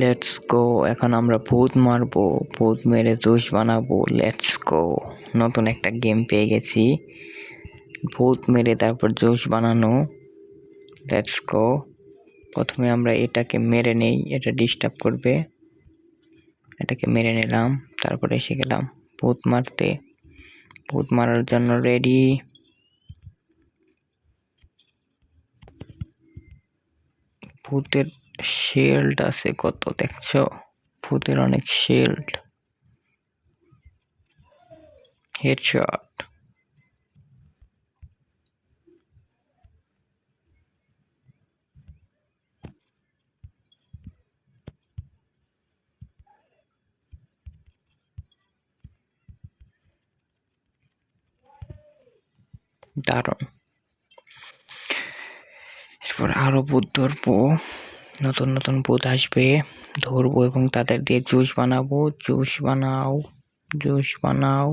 Let's go এখন আমরা ভূত মারবো, ভূত মেরে দোষ বানাবো। লেটস গো নতুন একটা গেম পেয়ে গেছি। ভূত মেরে তারপর জোশ বানানো। লেটস গো প্রথমে আমরা এটাকে মেরে নেই, এটা ডিস্টার্ব করবে। এটাকে মেরে নিলাম, তারপরে এসে গেলাম ভূত মারতে। ভূত মারার জন্য রেডি ভূতের শিল্ড আছে কত দেখছ? ভূতের অনেক শিল্ড হেডশট দারুণ। এরপর আরও ভূত ধরবো। নতুন নতুন ভূত আসবে, ধরবো এবং তাদের দিয়ে জুস বানাবো। জুস বানাও জুস বানাও,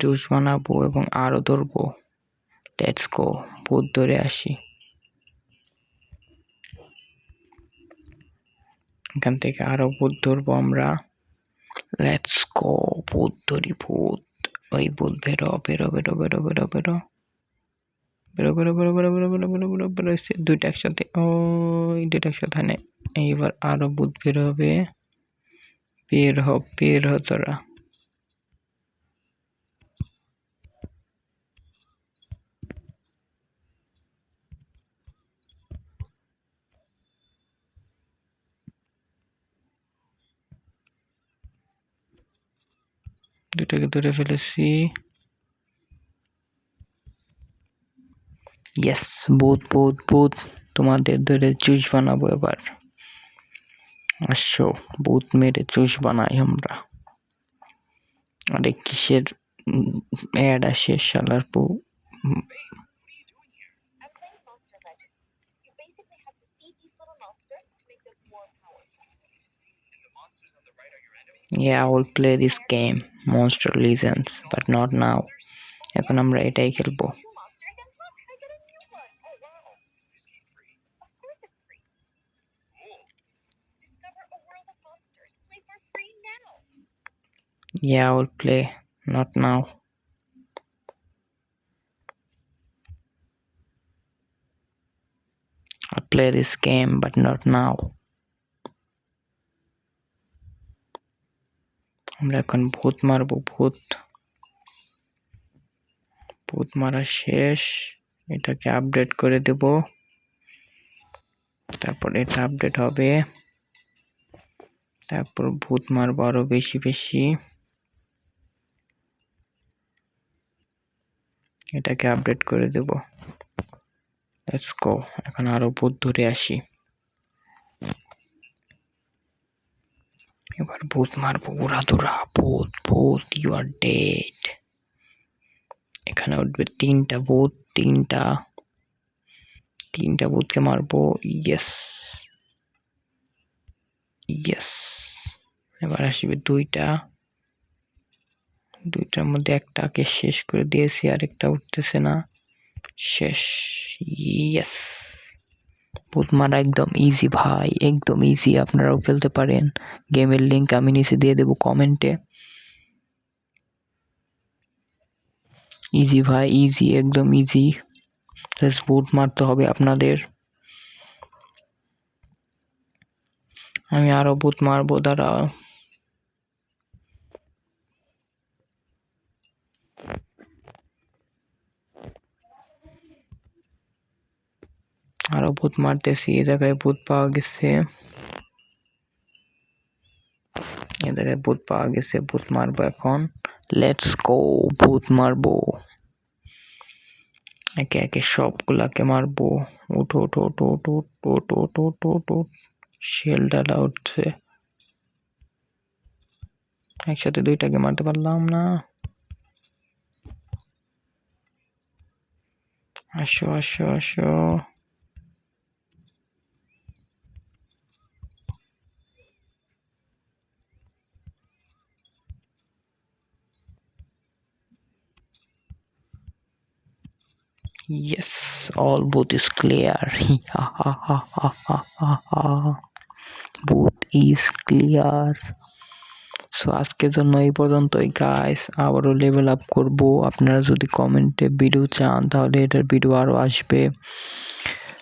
জুস বানাবো এবং আরও ধরবো। লেটস গো ভূত ধরে আসি। এখান থেকে আরও ভূত ধরবো আমরা। লেটস গো ভূত ধরি ভূত ওই ভূত বেরো বেরো বেরো বেরো বেরো বেরো। বেরো বেরো বেরো বেরো বেরো বেরো বেরো বেরো বেরো এসছে দুইটা একসাথে। ওই দুইটা একসাথে হয় এইবার আরও ভূত বের হবে। বের হ বের হ তোরা। দুটাকে ধরে ফেলেছি। ইয়েস বুধ বুধ বুধ তোমাদের ধরে চুষ বানাবো এবার। আসো বুধ মেরে চুষ বানাই আমরা। আরে কিসের অ্যাড আসে শালার পো Yeah, I will play this game, Monster Legends, but not now. এখন আমরা এটাই খেলব। Yeah, I will play, not now. I'll play this game, but not now. আমরা এখন ভূত মারবো ভূত ভূত মারা শেষ এটাকে আপডেট করে দেব। তারপর এটা আপডেট হবে। তারপর ভূত মারবো আরও বেশি বেশি। এটাকে আপডেট করে দেব। লেটস গো এখন আরও ভূত ধরে আসি। এবার ভূত মারবো উড়া দুরা ভূত ভূত ইউ আর ডেড এখানে উঠবে তিনটা ভূত তিনটা তিনটা ভূতকে মারবো ইয়েস ইয়েস এবার আসবে দুইটা। দুইটার মধ্যে একটাকে শেষ করে দিয়েছি, আরেকটা উঠতেছে না। শেষ। ইয়েস ভূত মারা একদম ইজি ভাই, একদম ইজি আপনারাও খেলতে পারেন। গেমের লিংক আমি নিচে দিয়ে দেবো কমেন্টে ইজি ভাই ইজি একদম ইজি জাস্ট ভূত মারতে হবে আপনাদের। আমি আরও ভূত মারবো দাঁড়া আরও ভূত মারতেছি এ জায়গায় ভূত পাওয়া গেছে। এ জায়গায় ভূত পাওয়া গেছে, ভূত মারবো এখন। লেটস গো ভূত মারবো। একে একে সবগুলাকে মারবো। উঠো উঠো উঠো উঠো উঠো উঠো উঠো উঠো উঠো শেল ডালা উঠছে। একসাথে দুইটাকে মারতে পারলাম না। আসো আসো আসো। Yes, all both is clear. Ha. Is clear so আজকের জন্য এই পর্যন্তই গাইস আবারও লেভেল আপ করব। আপনারা যদি কমেন্টে ভিডিও চান তাহলে এটার ভিডিও আরও আসবে।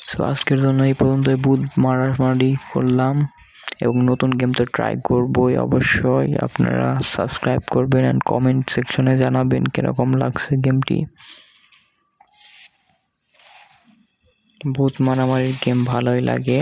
সো আজকের জন্য এই পর্যন্তই। বুধ মারামারি করলাম এবং নতুন গেম তো ট্রাই করবই অবশ্যই। আপনারা সাবস্ক্রাইব করবেন অ্যান্ড কমেন্ট সেকশনে জানাবেন কীরকম লাগছে গেমটি ভূত মারামারির গেম ভালোই লাগে।